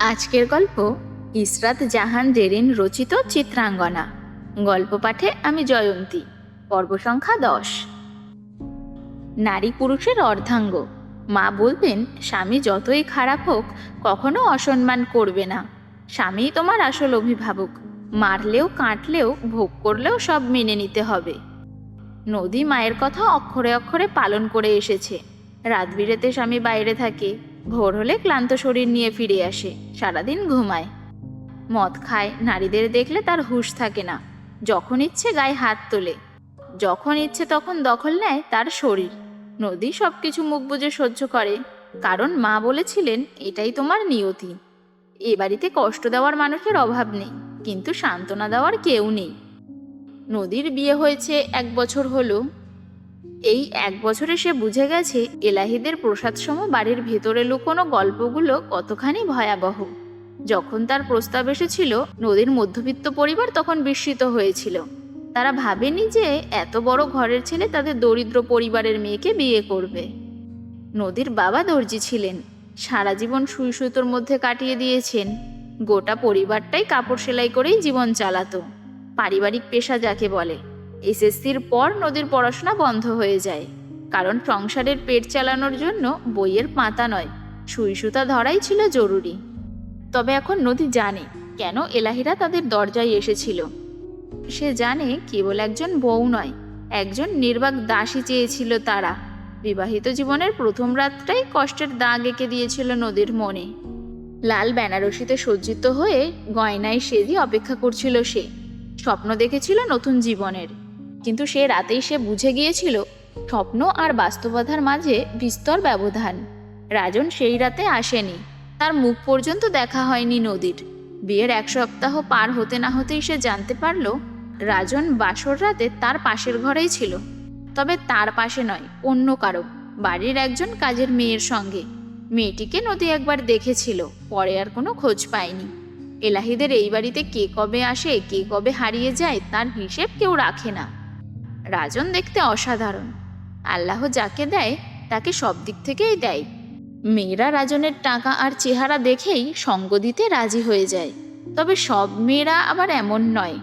আজকের গল্প ইসরাত জাহান জেরিন রচিত চিত্রাঙ্গনা। গল্প পাঠে আমি জয়ন্তী। পর্ব সংখ্যা দশ। নারী পুরুষের অর্ধাঙ্গ। মা বলবেন, স্বামী যতই খারাপ হোক, কখনো অসম্মান করবে না। স্বামী তোমার আসল অভিভাবক। মারলেও কাটলেও ভোগ করলেও সব মেনে নিতে হবে। নদী মায়ের কথা অক্ষরে অক্ষরে পালন করে এসেছে। রাত বিরেতে স্বামী বাইরে থাকে। ভোর হলে ক্লান্ত শরীর নিয়ে ফিরে আসে, সারাদিন ঘুমায়। মদ খায়, নারীদের দেখলে তার হুঁশ থাকে না। যখন ইচ্ছে গায়ে হাত তোলে। যখন ইচ্ছে তখন দখল নেয় তার শরীর। নদী সব কিছু মুখ বুজে সহ্য করে। কারণ মা বলেছিলেন, এটাই তোমার নিয়তি। এ বাড়িতে কষ্ট দেওয়ার মানুষের অভাব নেই, কিন্তু সান্ত্বনা দেওয়ার কেউ নেই। নদীর বিয়ে হয়েছে এক বছর হলো। এই এক বছরে সে বুঝে গেছে এলাহিদের প্রসাদসম বাড়ির ভেতরে লুকোনো গল্পগুলো কতখানি ভয়াবহ। যখন তার প্রস্তাব এসেছিল, নদীর মধ্যবিত্ত পরিবার তখন বিস্মিত হয়েছিল। তারা ভাবেনি যে এত বড় ঘরের ছেলে তাদের দরিদ্র পরিবারের মেয়েকে বিয়ে করবে। নদীর বাবা দর্জি ছিলেন। সারা জীবন সুই সুতোর মধ্যে কাটিয়ে দিয়েছেন। গোটা পরিবারটাই কাপড় সেলাই করেই জীবন চালাতো। পারিবারিক পেশা যাকে বলে। এসএসসির পর নদীর পড়াশোনা বন্ধ হয়ে যায়। কারণ সংসারের পেট চালানোর জন্য বইয়ের পাতা নয়, সুই সুতা ধরাই ছিল জরুরি। তবে এখন নদী জানে কেন এলাহিরা তাদের দরজায় এসেছিল। সে জানে কেবল একজন বউ নয়, একজন নির্বাক দাসী চেয়েছিল তারা। বিবাহিত জীবনের প্রথম রাতটাই কষ্টের দাগ এঁকে দিয়েছিল নদীর মনে। লাল বেনারসিতে সজ্জিত হয়ে গয়নায় সেজি অপেক্ষা করছিল সে। স্বপ্ন দেখেছিল নতুন জীবনের। কিন্তু সে রাতেই সে বুঝে গিয়েছিল, স্বপ্ন আর বাস্তবতার মাঝে বিস্তর ব্যবধান। রাজন সেই রাতে আসেনি। তার মুখ পর্যন্ত দেখা হয়নি নদীর। বিয়ের এক সপ্তাহ পার হতে না হতেই সে জানতে পারল, রাজন বাসর রাতে তার পাশের ঘরেই ছিল। তবে তার পাশে নয়, অন্য কারও, বাড়ির একজন কাজের মেয়ের সঙ্গে। মেয়েটিকে নদী একবার দেখেছিল, পরে আর কোনো খোঁজ পায়নি। এলাহিদের এই বাড়িতে কে কবে আসে, কে কবে হারিয়ে যায়, তার হিসেব কেউ রাখে না। রাজন দেখতে অসাধারণ। আল্লাহ যাকে দেয়, তাকে সব দিক থেকেই দেয়। মেয়েরা রাজনের টাকা আর চেহারা দেখেই সঙ্গ দিতে রাজি হয়ে যায়। তবে সব মেয়েরা আবার এমন নয়।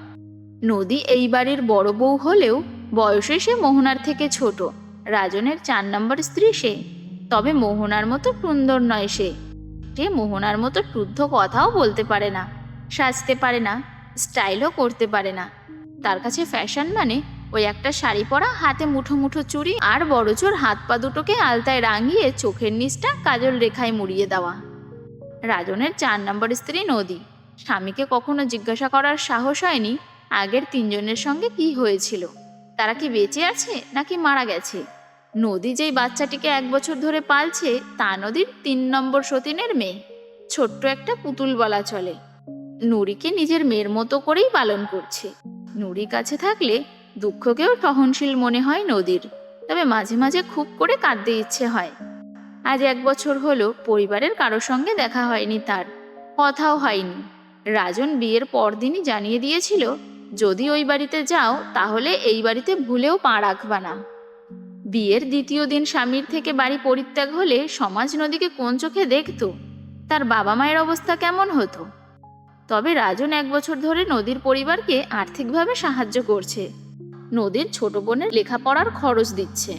নদী এই বাড়ির বড় বউ হলেও বয়সে সে মোহনার থেকে ছোট। রাজনের চার নম্বর স্ত্রী সে। তবে মোহনার মতো সুন্দর নয় সে। সে মোহনার মতো শুদ্ধ কথাও বলতে পারে না, সাজতে পারে না, স্টাইলও করতে পারে না। তার কাছে ফ্যাশন মানে ওই একটা শাড়ি পরা, হাতে মুঠো মুঠো চুড়ি আর বড়জোর হাত পা দুটোকে আলতায় রাঙিয়ে চোখের নিচটা কাজল রেখায় মুড়িয়ে দেওয়া। রাজনের চার নম্বর স্ত্রী নদী। স্বামীকে কখনো জিজ্ঞাসা করার সাহস হয়নি আগের তিনজনের সঙ্গে কি হয়েছিল। তারা কি বেঁচে আছে নাকি মারা গেছে? নদী যেই বাচ্চাটিকে এক বছর ধরে পালছে, তা নদীর তিন নম্বর সতীনের মেয়ে। ছোট্ট একটা পুতুল বলা চলে। নুরিকে নিজের মেয়ের মতো করেই পালন করছে। নুরি কাছে থাকলে দুঃখকেও সহনশীল মনে হয় নদীর, তবে মাঝে মাঝে খুব করে কাঁদতে ইচ্ছে হয়। আজ এক বছর হলো পরিবারের কারোর সঙ্গে দেখা হয়নি তার, কথাও হয়নি। রাজন বিয়ের পরদিনই জানিয়ে দিয়েছিল, যদি ওই বাড়িতে যাও, তাহলে এই বাড়িতে ভুলেও পা রাখবা না। বিয়ের দ্বিতীয় দিন স্বামীর থেকে বাড়ি পরিত্যাগ হলে সমাজ নদীকে কোন চোখে দেখত? তার বাবা মায়ের অবস্থা কেমন হতো? তবে রাজন এক বছর ধরে নদীর পরিবারকে আর্থিকভাবে সাহায্য করছে। নদীর ছোট বোনের লেখাপড়ার খরচ দিচ্ছে।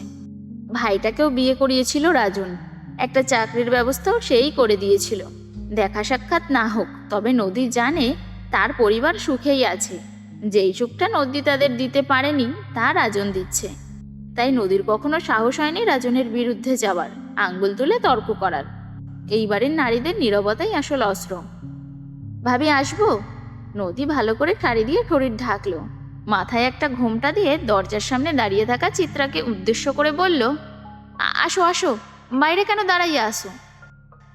ভাইটাকেও বিয়ে করিয়েছিল রাজন। একটা চাকরির ব্যবস্থাও সেই করে দিয়েছিল। দেখা সাক্ষাৎ না হোক, তবে নদী জানে তার পরিবার সুখেই আছে। যেই সুখটা নদী তাদের দিতে পারেনি, তা রাজন দিচ্ছে। তাই নদীর কখনো সাহস হয়নি রাজনের বিরুদ্ধে যাওয়ার, আঙ্গুল তুলে তর্ক করার। এইবারের নারীদের নীরবতাই আসল অস্ত্র ভাবি, আসব? নদী ভালো করে শাড়ি দিয়ে শরীর ঢাকলো। মাথায় একটা ঘোমটা দিয়ে দরজার সামনে দাঁড়িয়ে থাকা চিত্রাকে উদ্দেশ্য করে বলল আসো আসো, বাইরে কেন দাঁড়াইয়া আসো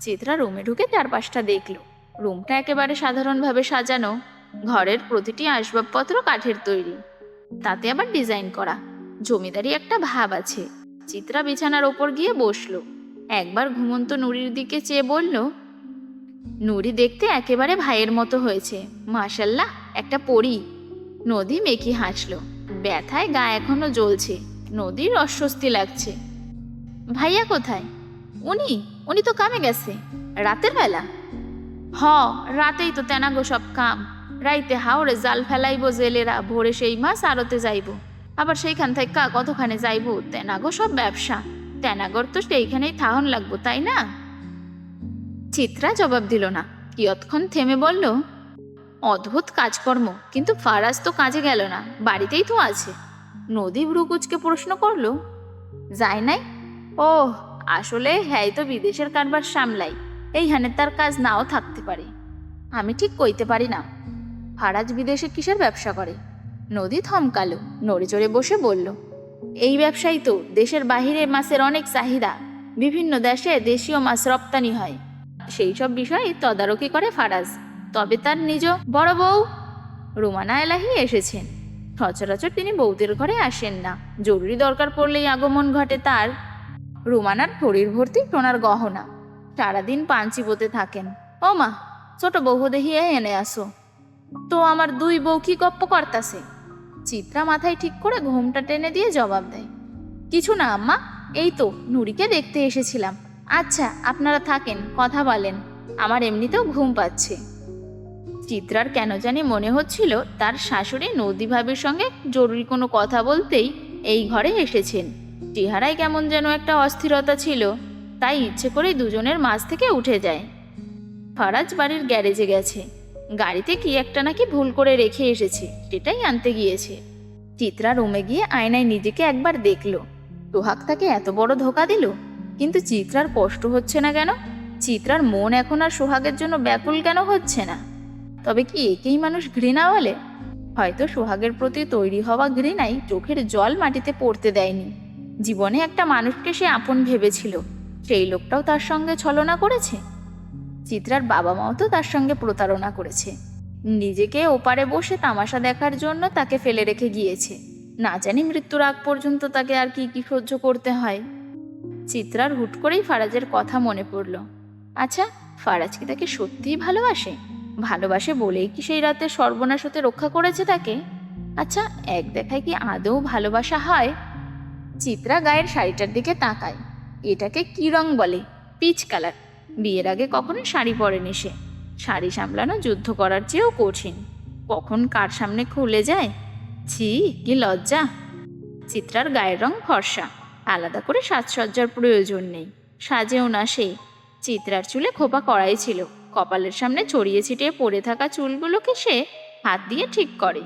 চিত্রা রুমে ঢুকে চারপাশটা দেখল। রুমটা একেবারে সাধারণভাবে সাজানো। ঘরের প্রতিটি আসবাবপত্র কাঠের তৈরি। তাতে আবার ডিজাইন করা। জমিদারি একটা ভাব আছে। চিত্রা বিছানার ওপর গিয়ে বসল। একবার ঘুমন্ত নুরির দিকে চেয়ে বলল, নুরি দেখতে একেবারে ভাইয়ের মতো হয়েছে। মাশাল্লাহ, একটা পরী। নদী মেকি হাসলো। ব্যথায় গা এখনও জ্বলছে। নদীর অস্বস্তি লাগছে। ভাইয়া কোথায়? উনি? উনি তো কামে গেছে। রাতের বেলা? হ, রাতেই তো তেনাগো সব কাম। রাইতে হাওড়ে জাল ফেলাইব জেলেরা, ভোরে সেই মাছ আড়তে যাইব। আবার সেইখান থেকে কা কতখানে যাইব, তেনাগো সব ব্যবসা। তেনাগর তো সেইখানেই থাহন লাগবো, তাই না? চিত্রা জবাব দিল না। কিয়ৎক্ষণ থেমে বলল অদ্ভুত কাজকর্ম, কিন্তু ফারাজ তো কাজে গেল না, বাড়িতেই তো আছে। নদী ভ্রুকুচকে প্রশ্ন করল, যায় নাই? ও আসলে হ্যাঁ তো বিদেশের কারবার সামলাই এই এইখানে তার কাজ নাও থাকতে পারে। আমি ঠিক কইতে পারি না। ফারাজ বিদেশে কিসের ব্যবসা করে? নদী থমকালো নড়ে চড়ে বসে বলল, এই ব্যবসায়ী তো দেশের বাহিরে মাছের অনেক চাহিদা, বিভিন্ন দেশে দেশীয় মাছ রপ্তানি হয়। সেই সব বিষয়ে তদারকি করে ফারাজ। তবে তার নিজ বড় বউ রুমানা এলাহি এসেছেন। সচরাচর তিনি বৌদের ঘরে আসেন না। জরুরি দরকার পড়লেই আগমন ঘটে তার। রুমানার শরীর ভর্তি সোনার গহনা। সারাদিন পান চিবোতে থাকেন। ও মা, ছোট বউ দেখিয়ে এনে আসো। তো আমার দুই বউ কি গপ্প করতাছে? চিত্রা মাথায় ঠিক করে ঘুমটা টেনে দিয়ে জবাব দেয়। কিছু না, আম্মা, এই তো নুরিকে দেখতে এসেছিলাম। আচ্ছা আপনারা থাকেন, কথা বলেন। আমার এমনিতেও ঘুম পাচ্ছে। চিত্রার কেন জানি মনে হচ্ছিল তার শাশুড়ি নদী ভাবির সঙ্গে জরুরি কোনো কথা বলতেই এই ঘরে এসেছেন। চেহারায় কেমন যেন একটা অস্থিরতা ছিল, তাই ইচ্ছে করেই দুজনের মাঝ থেকে উঠে যায়। ফারাজ বাড়ির গ্যারেজে গেছে। গাড়িতে কি একটা নাকি ভুল করে রেখে এসেছে, সেটাই আনতে গিয়েছে। চিত্রা রুমে গিয়ে আয়নায় নিজেকে একবার দেখল। সোহাগ তাকে এত বড় ধোকা দিল? কিন্তু চিত্রার কষ্ট হচ্ছে না কেন? চিত্রার মন এখন আর সোহাগের জন্য ব্যাকুল কেন হচ্ছে না? তবে কি একেই মানুষ ঘৃণা বলে? হয়তো সোহাগের প্রতি তৈরি হওয়া ঘৃণাই চোখের জল মাটিতে পড়তে দেয়নি। জীবনে একটা মানুষকে সে আপন ভেবেছিল, সেই লোকটাও তার সঙ্গে ছলনা করেছে। চিত্রার বাবা মাও তো তার সঙ্গে প্রতারণা করেছে। নিজেকে ওপারে বসে তামাশা দেখার জন্য তাকে ফেলে রেখে গিয়েছে। না জানি মৃত্যুর আগ পর্যন্ত তাকে আর কি কি সহ্য করতে হয়। চিত্রার হুট করেই ফারাজের কথা মনে পড়ল। আচ্ছা ফারাজ কি তাকে সত্যিই ভালোবাসে? ভালোবাসে বলেই কি সেই রাতে সর্বনাশ হতে রক্ষা করেছে তাকে? আচ্ছা এক দেখায় কি আদৌ ভালোবাসা হয়? চিত্রা গায়ের শাড়িটার দিকে তাকায়। এটাকে কি রং বলে? Peach colour. বিয়ের আগে কখনো শাড়ি পরেনি সে। শাড়ি সামলানো যুদ্ধ করার চেয়েও কঠিন। কখন কার সামনে খুলে যায়? ছি, কি লজ্জা। চিত্রার গায়ের রং ফর্সা। আলাদা করে সাজসজ্জার প্রয়োজন নেই। সাজেও না সে। চিত্রার চুলে খোপা করাই ছিল। কপালের সামনে ছড়িয়ে ছিটিয়ে পড়ে থাকা চুলগুলোকে সে হাত দিয়ে ঠিক করে।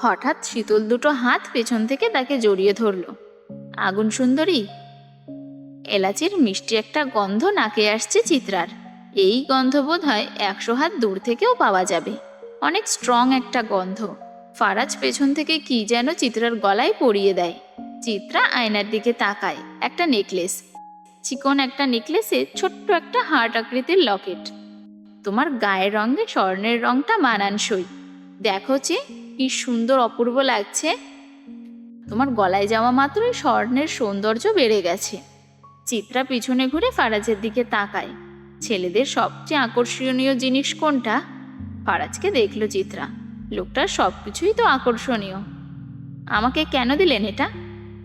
হঠাৎ শীতল দুটো হাত পেছন থেকে তাকে জড়িয়ে ধরল। আগুন সুন্দরী, এলাচির মিষ্টি একটা গন্ধ নাকে আসছে চিত্রার। এই গন্ধ বোধ হয় একশো হাত দূর থেকেও পাওয়া যাবে। অনেক স্ট্রং একটা গন্ধ। ফারাজ পেছন থেকে কি যেন চিত্রার গলায় পরিয়ে দেয়। চিত্রা আয়নার দিকে তাকায়, একটা নেকলেস চিকন একটা নেকলেসে ছোট্ট একটা হার্ট আকৃতির লকেট তোমার গায়ের রঙে স্বর্ণের রংটা মানানসই। দেখো যে, কি সুন্দর অপূর্ব লাগছে। তোমার গলায় যাওয়া মাত্রই স্বর্ণের সৌন্দর্য বেড়ে গেছে। চিত্রা পিছনে ঘুরে ফারাজের দিকে তাকায়। ছেলেদের সবচেয়ে আকর্ষণীয় জিনিস কোনটা? ফারাজকে দেখল চিত্রা। লোকটার সব কিছুই তো আকর্ষণীয়। আমাকে কেন দিলেন এটা?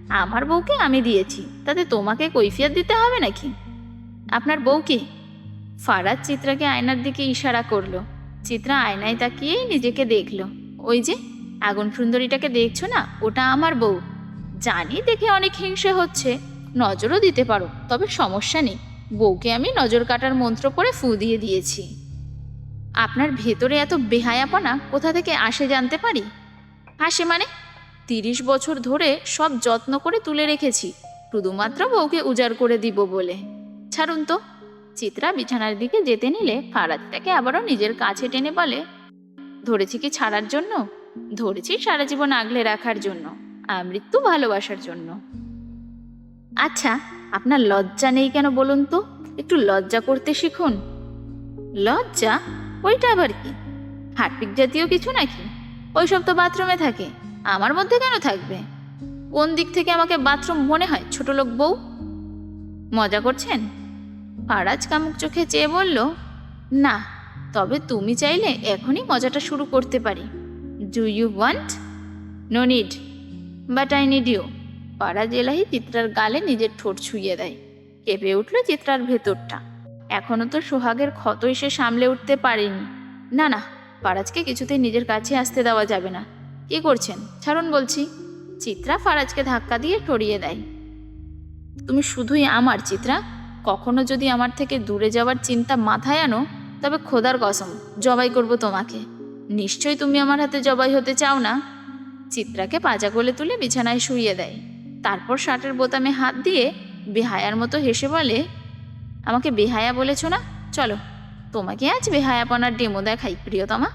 আমার বউকে আমি দিয়েছি। তাতে তোমাকে কৈফিয়াত দিতে হবে নাকি? আপনার বউকে ফারাজ চিত্রাকে আয়নার দিকে ইশারা করল। চিত্রা আয়নায় তাকিয়েই নিজেকে দেখল। ওই যে, আগুন সুন্দরীটাকে দেখছ না? ওটা আমার বউ। জানি দেখে অনেক হিংসে হচ্ছে। নজরও দিতে পারো, তবে সমস্যা নেই। বউকে আমি নজর কাটার মন্ত্র করে ফু দিয়ে দিয়েছি। আপনার ভেতরে এত বেহায়াপনা, কোথা থেকে আসে জানতে পারি? আসে মানে? তিরিশ বছর ধরে সব যত্ন করে তুলে রেখেছি। শুধুমাত্র বউকে উজাড় করে দিব বলে। ছাড়ুন তো। চিত্রা বিছানার দিকে যেতে নিলে ফারাজ তাকে আবারও নিজের কাছে টেনে বলে, ধরেছি কি ছাড়ার জন্য? ধরেছি সারা জীবন আগলে রাখার জন্য আমৃত্যু ভালোবাসার জন্য। আচ্ছা আপনার লজ্জা নেই কেন বলুন তো? একটু লজ্জা করতে শিখুন। লজ্জা? ওইটা আবার কি? হাটপিক জাতীয় কিছু নাকি? ওইসব তো বাথরুমে থাকে, আমার মধ্যে কেন থাকবে? কোন দিক থেকে আমাকে বাথরুম মনে হয় ছোট লোক বউ? মজা করছেন? ফারাজ কামুক চোখে চেয়ে বলল, না, তবে তুমি চাইলে এখনই মজাটা শুরু করতে পারি। Do you want no need but I need you পাড়া জেলাহি চিত্রার গালে নিজের ঠোঁট ছুঁয়ে দেয়। কেঁপে উঠল চিত্রার ভেতরটা। এখনও তো সোহাগের ক্ষতই সে সামলে উঠতে পারেনি। না না, ফারাজকে কিছুতেই নিজের কাছে আসতে দেওয়া যাবে না। কি করছেন? ছাড়ুন বলছি। চিত্রা ফারাজকে ধাক্কা দিয়ে সরিয়ে দেয়। তুমি শুধুই আমার, চিত্রা। কখনো যদি আমার থেকে দূরে যাওয়ার চিন্তা মাথায় আনো, তবে খোদার কসম, জবাই করব তোমাকে। নিশ্চয়ই তুমি আমার হাতে জবাই হতে চাও না? চিত্রাকে পাজা কোলে তুলে বিছানায় শুইয়ে দেয়। তারপর শার্টের বোতামে হাত দিয়ে বেহায়ার মতো হেসে বলে, আমাকে বেহায়া বলেছ না? চলো, তোমাকে আজ বেহায়াপনার ডেমো দেখাই, প্রিয়তমা।